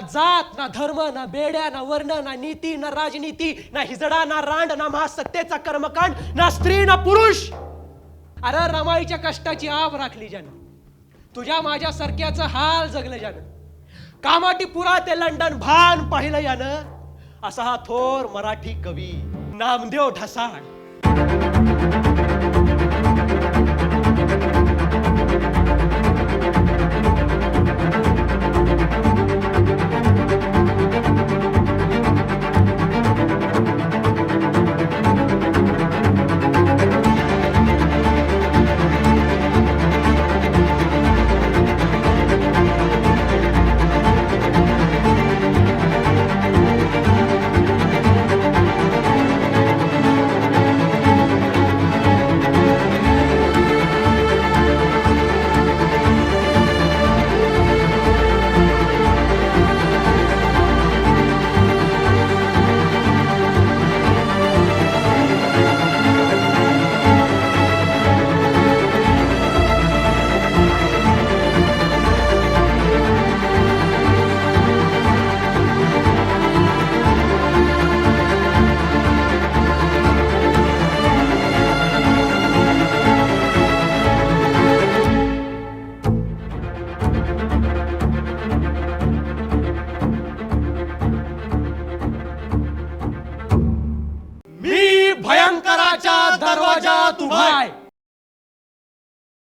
जात ना धर्म ना बेड्या ना वर्ण ना नीती ना राजनीती ना हिजडा ना रांड ना महासत्तेचा कर्मकांड ना स्त्री ना पुरुष. अरे रमाईच्या कष्टाची आव राखली ज्यानं. तुझ्या माझ्या सरक्याचं हाल जगलं ज्यानं. कामाटी पुरा ते लंडन भान पाहिलं यानं. असा हा थोर मराठी कवी नामदेव ढसाळ. বাঁচা